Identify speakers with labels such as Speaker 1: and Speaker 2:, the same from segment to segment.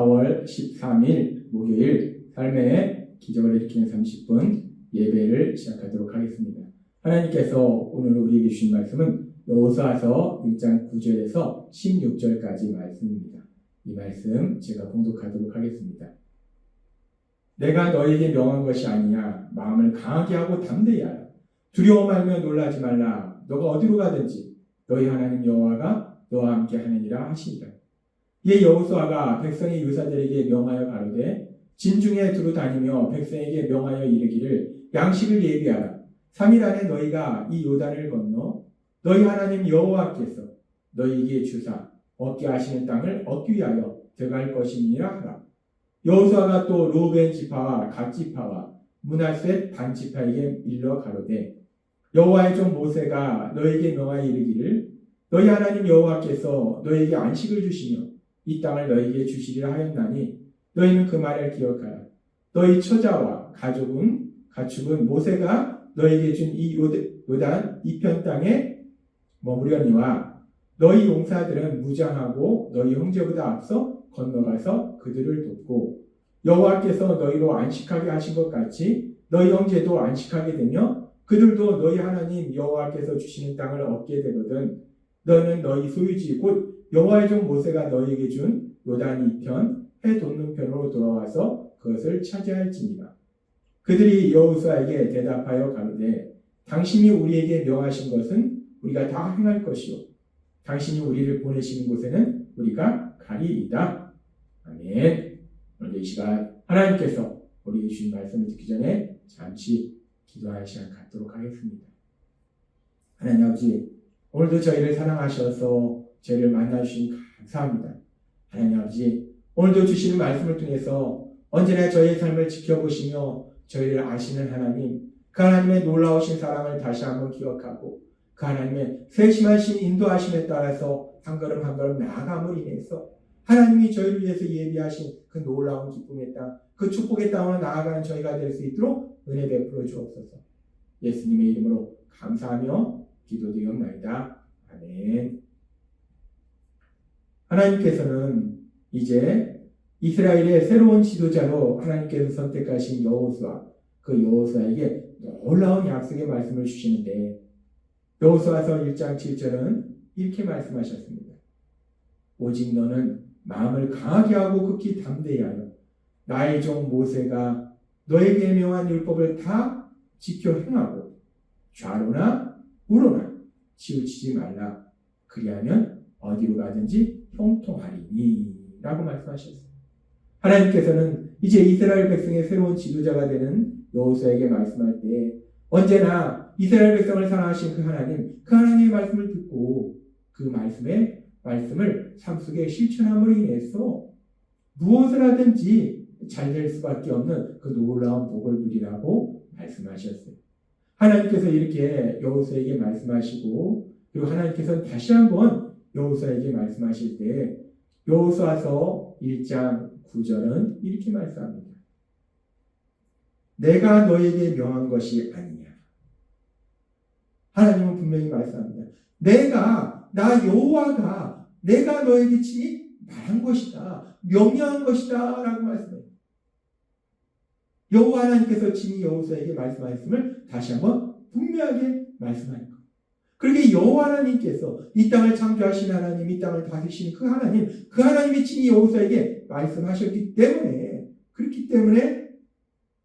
Speaker 1: 4월 13일 목요일 삶의 기적을 일으키는 30분 예배를 시작하도록 하겠습니다. 하나님께서 오늘 우리에게 주신 말씀은 여호수아서 1장 9절에서 16절까지 말씀입니다. 이 말씀 제가 공독하도록 하겠습니다. 내가 너에게 명한 것이 아니냐 마음을 강하게 하고 담대히 하라 두려워 말며 놀라지 말라 너가 어디로 가든지 너희 하나님 여호와가 너와 함께 하느니라 하시니라 이에 여호수아가 백성의 유사들에게 명하여 가로되 진중에 두루 다니며 백성에게 명하여 이르기를 양식을 예비하라. 3일 안에 너희가 이 요단을 건너 너희 하나님 여호와께서 너희에게 주사 얻게 하시는 땅을 얻기 위하여 들어갈 것이니라 하라. 여호수아가 또 로벤 지파와 갓 지파와 문하셋 반 지파에게 일러 가로되 여호와의 종 모세가 너에게 명하여 이르기를 너희 하나님 여호와께서 너에게 안식을 주시며 이 땅을 너에게 주시리라 하였나니 너희는 그 말을 기억하라. 너희 처자와 가족은 가축은 모세가 너에게 준 이 요단 이편 땅에 머무려니와 너희 용사들은 무장하고 너희 형제보다 앞서 건너가서 그들을 돕고 여호와께서 너희로 안식하게 하신 것 같이 너희 형제도 안식하게 되며 그들도 너희 하나님 여호와께서 주시는 땅을 얻게 되거든 너는 너희 소유지 곧 여호와의 종 모세가 너희에게 준 요단 이편 해 돋는 편으로 돌아와서 그것을 차지할지니라 그들이 여호수아에게 대답하여 가로되 당신이 우리에게 명하신 것은 우리가 다 행할 것이요 당신이 우리를 보내시는 곳에는 우리가 가리이다. 아멘. 오늘 이 시간 하나님께서 우리에게 주신 말씀을 듣기 전에 잠시 기도할 시간 갖도록 하겠습니다. 하나님 아버지, 오늘도 저희를 사랑하셔서 저희를 만나주신 감사합니다. 하나님 아버지, 오늘도 주시는 말씀을 통해서 언제나 저희의 삶을 지켜보시며 저희를 아시는 하나님, 그 하나님의 놀라우신 사랑을 다시 한번 기억하고 그 하나님의 세심하신 인도하심에 따라서 한 걸음 한 걸음 나아감을 인해서 하나님이 저희를 위해서 예비하신 그 놀라운 기쁨의 땅, 그 축복의 땅으로 나아가는 저희가 될 수 있도록 은혜 베풀어 주옵소서. 예수님의 이름으로 감사하며 기도드리옵나이다. 아멘. 하나님께서는 이제 이스라엘의 새로운 지도자로 하나님께서 선택하신 여호수아, 그 여호수아에게 놀라운 약속의 말씀을 주시는데 여호수아서 1장 7절은 이렇게 말씀하셨습니다. 오직 너는 마음을 강하게 하고 극히 담대히 하여 나의 종 모세가 너에게 명한 율법을 다 지켜 행하고 좌로나 우로나 치우치지 말라. 그리하면 어디로 가든지 형통하리니 라고 말씀하셨습니다. 하나님께서는 이제 이스라엘 백성의 새로운 지도자가 되는 여호수아에게 말씀할 때 언제나 이스라엘 백성을 사랑하신 그 하나님, 그 하나님의 말씀을 듣고 그 말씀에 말씀을 삶 속에 실천함으로 인해서 무엇을 하든지 잘 될 수밖에 없는 그 놀라운 복을 누리라고 말씀하셨어요. 하나님께서 이렇게 여호수아에게 말씀하시고 그리고 하나님께서 다시 한번 여호수아에게 말씀하실 때 여호수아서 1장 9절은 이렇게 말씀합니다. 내가 너에게 명한 것이 아니냐. 하나님은 분명히 말씀합니다. 내가 나 여호와가 내가 너에게 친히 말한 것이다. 명령한 것이다. 라고 말씀해요. 여호와 하나님께서 친히 여호수아에게 말씀하셨음을 다시 한번 분명하게 것. 그렇게 여호와 하나님께서 이 땅을 창조하신 하나님, 이 땅을 다스리신 그 하나님, 그 하나님이 친히 여호수아에게 말씀하셨기 때문에 그렇기 때문에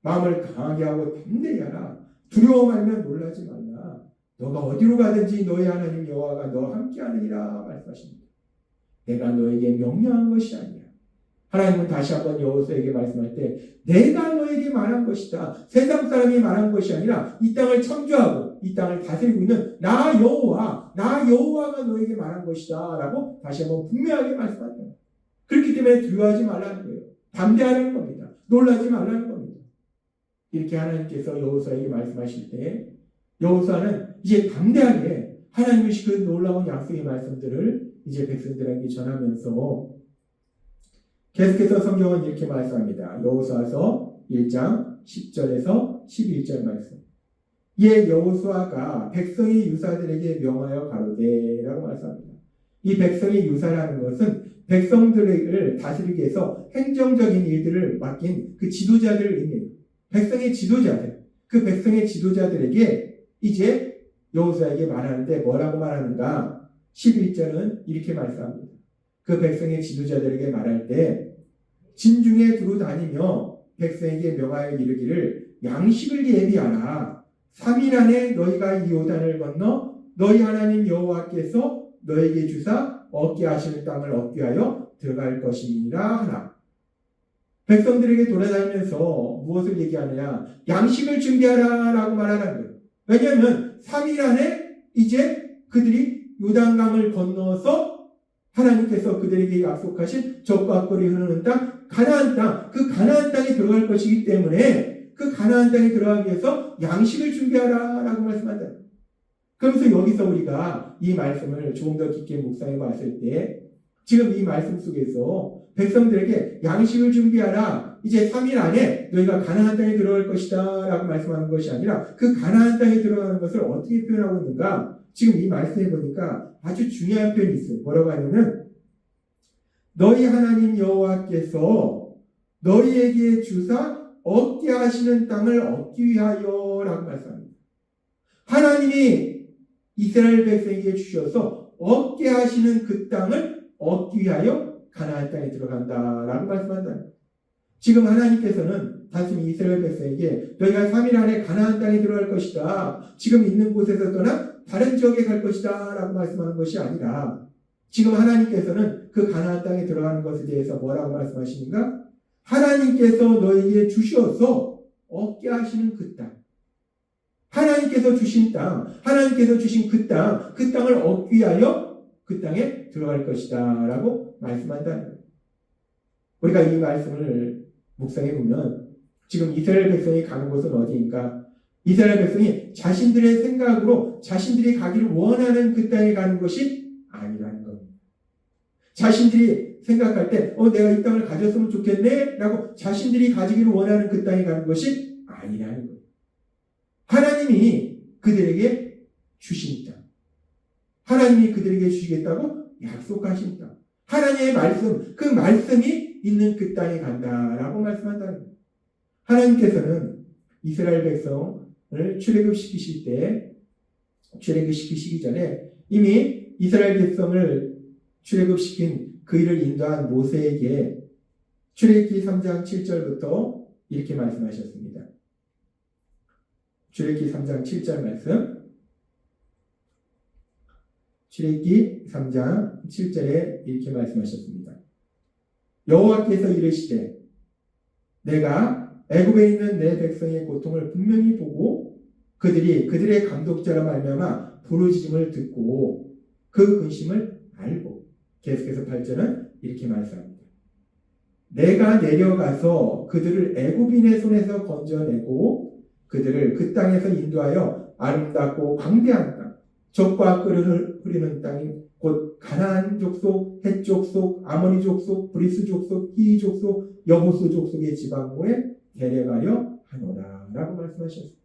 Speaker 1: 마음을 강하게 하고 담대히 하라. 두려워 말면 놀라지 말라. 너가 어디로 가든지 너희 하나님 여호와가 너와 함께하느니라 말씀하십니다. 내가 너에게 명령한 것이 아니야. 하나님은 다시 한번 여호수에게 말씀할 때 내가 너에게 말한 것이다. 세상 사람이 말한 것이 아니라 이 땅을 창조하고 이 땅을 다스리고 있는 나 여호와, 나 여호와가 너에게 말한 것이다 라고 다시 한번 분명하게 말씀한다. 그렇기 때문에 두려워하지 말라는 거예요. 담대하는 겁니다. 놀라지 말라는 겁니다. 이렇게 하나님께서 여호수아에게 말씀하실 때 여호수아는 이제 담대하게 하나님의 그 놀라운 약속의 말씀들을 이제 백성들에게 전하면서 계속해서 성경은 이렇게 말씀합니다. 여호수아서 1장 10절에서 11절 말씀. 예 여호수아가 백성의 유사들에게 명하여 가로되라고 말씀합니다. 이 백성의 유사라는 것은 백성들을 다스리기 위해서 행정적인 일들을 맡긴 그 지도자들을 의미해요. 백성의 지도자들. 그 백성의 지도자들에게 이제 여호수아에게 말하는데 뭐라고 말하는가? 11절은 이렇게 말씀합니다. 그 백성의 지도자들에게 말할 때 진중에 두루 다니며 백성에게 명하여 이르기를 양식을 예비하라. 3일 안에 너희가 이 요단을 건너 너희 하나님 여호와께서 너에게 주사 얻게 하시는 땅을 얻게 하여 들어갈 것이니라 하라. 백성들에게 돌아다니면서 무엇을 얘기하느냐? 양식을 준비하라라고 말하는 거예요. 왜냐하면 3일 안에 이제 그들이 요단강을 건너서 하나님께서 그들에게 약속하신 적과 꿀이 흐르는 땅, 가나안 땅, 그 가나안 땅에 들어갈 것이기 때문에 그 가나안 땅에 들어가기 위해서 양식을 준비하라라고 말씀한다. 그러면서 여기서 우리가 이 말씀을 조금 더 깊게 묵상해 봤을 때 지금 이 말씀 속에서 백성들에게 양식을 준비하라. 이제 3일 안에 너희가 가나안 땅에 들어갈 것이다 라고 말씀하는 것이 아니라 그 가나안 땅에 들어가는 것을 어떻게 표현하고 있는가? 지금 이 말씀해 보니까 아주 중요한 표현이 있어요. 뭐라고 하냐면 너희 하나님 여호와께서 너희에게 주사 얻게 하시는 땅을 얻기 위하여 라고 말씀합니다. 하나님이 이스라엘 백성에게 주셔서 얻게 하시는 그 땅을 얻기 위하여 가나안 땅에 들어간다라고 말씀한다. 지금 하나님께서는 단순히 이스라엘 백성에게 너희가 3일 안에 가나안 땅에 들어갈 것이다. 지금 있는 곳에서 떠나 다른 지역에 갈 것이다. 라고 말씀하는 것이 아니라 지금 하나님께서는 그 가나안 땅에 들어가는 것에 대해서 뭐라고 말씀하시는가? 하나님께서 너에게 주셔서 얻게 하시는 그 땅. 하나님께서 주신 땅, 하나님께서 주신 그 땅, 그 땅을 얻기 위하여 그 땅에 들어갈 것이다. 라고 말씀한다는 거예요. 우리가 이 말씀을 묵상해 보면 지금 이스라엘 백성이 가는 곳은 어디인가? 이스라엘 백성이 자신들의 생각으로 자신들이 가기를 원하는 그 땅에 가는 것이 아니라는 겁니다. 자신들이 생각할 때, 어, 내가 이 땅을 가졌으면 좋겠네? 라고 자신들이 가지기를 원하는 그 땅에 가는 것이 아니라는 거예요. 하나님이 그들에게 주신 땅. 하나님이 그들에게 주시겠다고 약속하신 땅. 하나님의 말씀, 그 말씀이 있는 그 땅에 간다라고 말씀한다는 거예요. 하나님께서는 이스라엘 백성을 출애굽시키실 때 출애굽시키시기 전에 이미 이스라엘 백성을 출애굽시킨 그 일을 인도한 모세에게 출애굽기 3장 7절부터 이렇게 말씀하셨습니다. 출애굽기 3장 7절 말씀. 출애굽기 3장 7절에 이렇게 말씀하셨습니다. 여호와께서 이르시되 내가 애굽에 있는 내 백성의 고통을 분명히 보고 그들이 그들의 감독자라 말미암아 부르짖음을 듣고 그 근심을 계속해서 8절은 이렇게 말씀합니다. 내가 내려가서 그들을 애굽인의 손에서 건져내고 그들을 그 땅에서 인도하여 아름답고 광대한 땅, 적과 끓을 흐리는 땅인 곧 가나안 족속, 헷 족속, 아모니 족속, 브리스 족속, 히이 족속, 여보스 족속의 지방으로에 데려가려 하노라라고 말씀하셨습니다.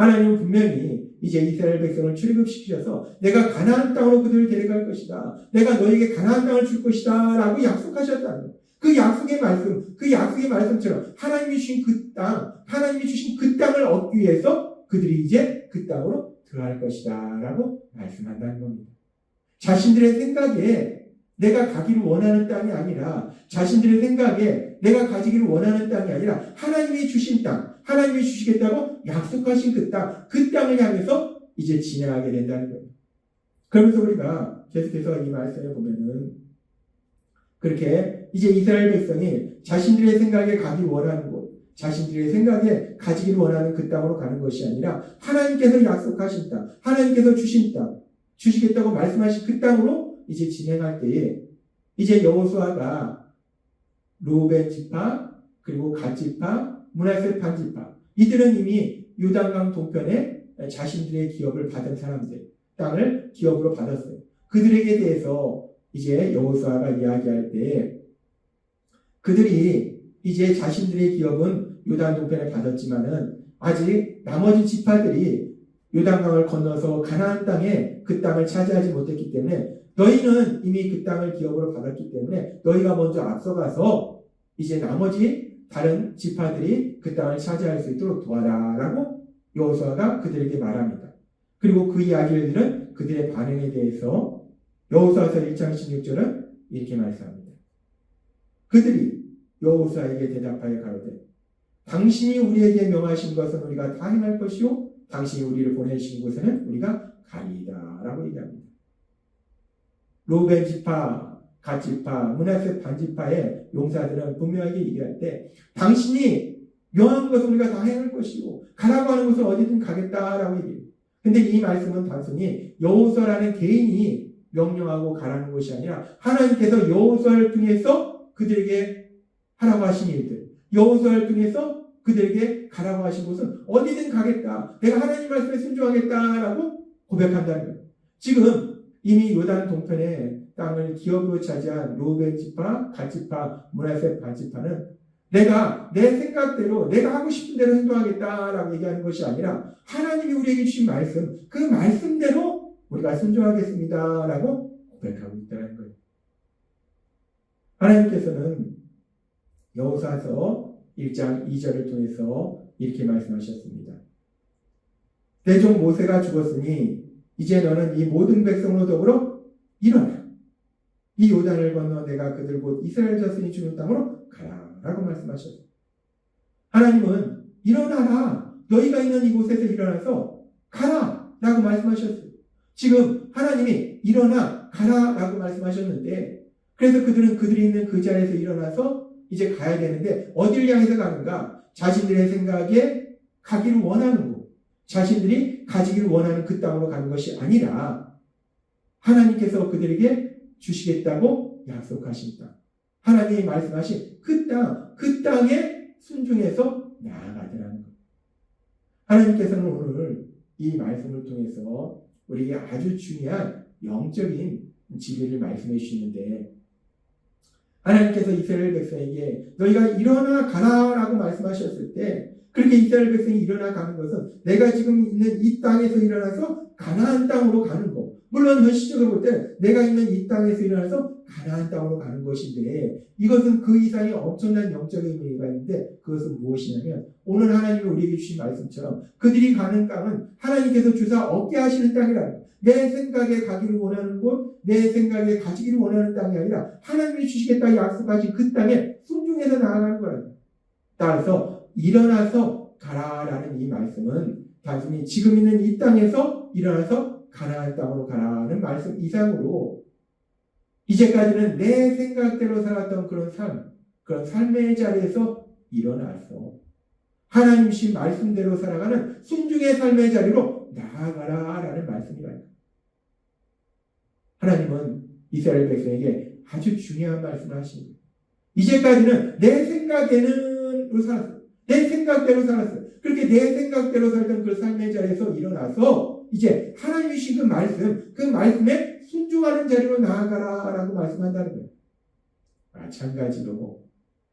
Speaker 1: 하나님은 분명히 이제 이스라엘 백성을 출애굽시키셔서 내가 가나안 땅으로 그들을 데려갈 것이다. 내가 너에게 가나안 땅을 줄 것이다라고 약속하셨다는. 그 약속의 말씀, 그 약속의 말씀처럼 하나님이 주신 그 땅, 하나님이 주신 그 땅을 얻기 위해서 그들이 이제 그 땅으로 들어갈 것이다라고 말씀한다는 겁니다. 자신들의 생각에 내가 가기를 원하는 땅이 아니라 자신들의 생각에 내가 가지기를 원하는 땅이 아니라 하나님이 주신 땅, 하나님이 주시겠다고 약속하신 그 땅, 그 땅을 향해서 이제 진행하게 된다는 거예요. 그러면서 우리가 계속해서 이 말씀에 보면은 그렇게 이제 이스라엘 백성이 자신들의 생각에 가기 원하는 곳, 자신들의 생각에 가지기를 원하는 그 땅으로 가는 것이 아니라 하나님께서 약속하신 땅, 하나님께서 주신 땅, 주시겠다고 말씀하신 그 땅으로 이제 진행할 때에 이제 여호수아가 루벤 지파 그리고 갓 지파, 문하세 판 지파 이들은 이미 요단강 동편에 자신들의 기업을 받은 사람들 땅을 기업으로 받았어요. 그들에게 대해서 이제 여호수아가 이야기할 때 그들이 이제 자신들의 기업은 요단 동편에 받았지만은 아직 나머지 지파들이 요단강을 건너서 가나안 땅에 그 땅을 차지하지 못했기 때문에 너희는 이미 그 땅을 기업으로 받았기 때문에 너희가 먼저 앞서가서 이제 나머지 다른 지파들이 그 땅을 차지할 수 있도록 도와라라고 여호수아가 그들에게 말합니다. 그리고 그 이야기를 들은 그들의 반응에 대해서 여호수아서 1장 16절은 이렇게 말씀합니다. 그들이 여호수아에게 대답하여 가로되 당신이 우리에게 명하신 것은 우리가 다 행할 것이요 당신이 우리를 보내신 곳에는 우리가 가리이다라고 얘기합니다. 로벤 지파, 갓 지파, 문하세 반 지파의 용사들은 분명하게 얘기할 때 당신이 명한 것은 우리가 다 행할 것이고 가라고 하는 곳은 어디든 가겠다라고 얘기해요. 근데 이 말씀은 단순히 여호수아라는 개인이 명령하고 가라는 것이 아니라 하나님께서 여호수아를 통해서 그들에게 하라고 하신 일들, 여호수아를 통해서 그들에게 가라고 하신 곳은 어디든 가겠다. 내가 하나님 말씀에 순종하겠다라고 고백한다는 거예요. 지금 이미 요단 동편의 땅을 기업으로 차지한 로벤 지파, 갓 지파, 문하세 반 지파는 내가 내 생각대로 내가 하고 싶은 대로 행동하겠다라고 얘기하는 것이 아니라 하나님이 우리에게 주신 말씀, 그 말씀대로 우리가 순종하겠습니다라고 고백하고 있다는 거예요. 하나님께서는 여호사서 1장 2절을 통해서 이렇게 말씀하셨습니다. 내 종 모세가 죽었으니 이제 너는 이 모든 백성으로 더불어 일어나. 이 요단을 건너 내가 그들 곧 이스라엘 자손이 주는 땅으로 가라. 라고 말씀하셨어요. 하나님은 일어나라. 너희가 있는 이곳에서 일어나서 가라. 라고 말씀하셨어요. 지금 하나님이 일어나 가라. 라고 말씀하셨는데 그래서 그들은 그들이 있는 그 자리에서 일어나서 이제 가야 되는데 어디를 향해서 가는가? 자신들의 생각에 가기를 원하는 곳. 자신들이 가지기를 원하는 그 땅으로 가는 것이 아니라 하나님께서 그들에게 주시겠다고 약속하신 땅. 하나님이 말씀하신 그 땅, 그 땅에 순종해서 나아가더라는 것. 하나님께서는 오늘 이 말씀을 통해서 우리에게 아주 중요한 영적인 진리를 말씀해 주시는데 하나님께서 이스라엘 백성에게 너희가 일어나 가라라고 말씀하셨을 때 그렇게 이스라엘 백성이 일어나 가는 것은 내가 지금 있는 이 땅에서 일어나서 가나안 땅으로 가는 것. 물론 현실적으로 볼 때 내가 있는 이 땅에서 일어나서 가나안 땅으로 가는 것인데 이것은 그 이상의 엄청난 영적인 의미가 있는데 그것은 무엇이냐면 오늘 하나님이 우리에게 주신 말씀처럼 그들이 가는 땅은 하나님께서 주사 얻게 하시는 거예요. 내 생각에 가기를 원하는 곳, 내 생각에 가지기를 원하는 땅이 아니라 하나님이 주시겠다 약속하신 그 땅에 순종해서 나아가는 거예요. 따라서 일어나서 가라라는 이 말씀은 단순히 지금 있는 이 땅에서 일어나서 가나안 땅으로 가라는 말씀 이상으로 이제까지는 내 생각대로 살았던 그런 삶, 그런 삶의 자리에서 일어나서 하나님 신 말씀대로 살아가는 순중의 삶의 자리로 나아가라라는 말씀이라니 하나님은 이스라엘 백성에게 아주 중요한 말씀을 하십니다. 이제까지는 내 생각에는 살았어요. 내 생각대로 살았어요. 그렇게 내 생각대로 살던 그 삶의 자리에서 일어나서 이제 하나님이 주신 그 말씀, 그 말씀에 순종하는 자리로 나아가라 라고 말씀한다는 거예요. 마찬가지로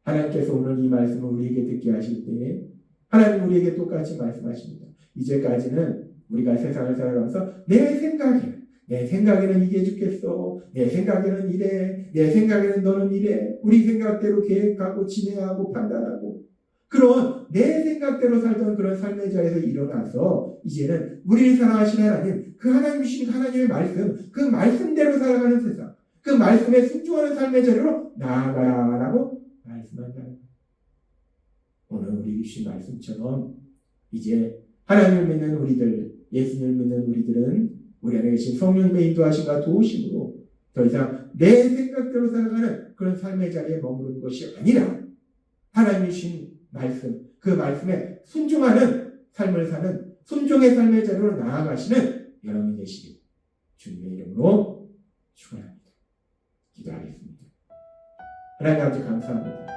Speaker 1: 하나님께서 오늘 이 말씀을 우리에게 듣게 하실 때 하나님 우리에게 똑같이 말씀하십니다. 이제까지는 우리가 세상을 살아가면서 내 생각에 내 생각에는 이게 죽겠어. 내 생각에는 이래. 내 생각에는 너는 이래. 우리 생각대로 계획하고 진행하고 판단하고 그런 내 생각대로 살던 그런 삶의 자리에서 일어나서 이제는 우리를 사랑하신 하나님, 그 하나님이신 하나님의 말씀, 그 말씀대로 살아가는 세상, 그 말씀에 순종하는 삶의 자리로 나아가라라고 말씀한다는 거예요. 오늘 우리 주신 말씀처럼 이제 하나님을 믿는 우리들, 예수님을 믿는 우리들은 우리 안에 계신 성령님의 인도하심과 도우심으로 더 이상 내 생각대로 살아가는 그런 삶의 자리에 머무르는 것이 아니라 하나님이 주신 말씀, 그 말씀에 순종하는 삶을 사는 순종의 삶의 자리로 나아가시는 여러분이 되시길 주님의 이름으로 축원합니다. 기도하겠습니다. 하나님 아버지 감사합니다.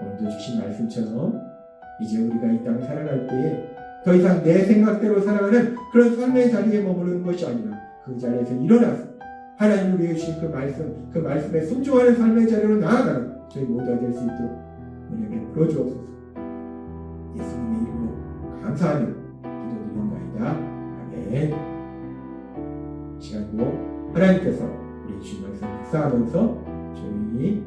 Speaker 1: 오늘도 주신 말씀처럼 이제 우리가 이 땅을 살아갈 때에 더 이상 내 생각대로 살아가는 그런 삶의 자리에 머무르는 것이 아니라 그 자리에서 일어나서 하나님 우리에게 주신 그 말씀, 그 말씀에 순종하는 삶의 자리로 나아가는 저희 모두가 될 수 있도록 은혜 베풀어 주옵소서. 감사하며 기도드립니다. 아멘. 시간도 하나님께서 우리 말씀 묵상하면서 조용히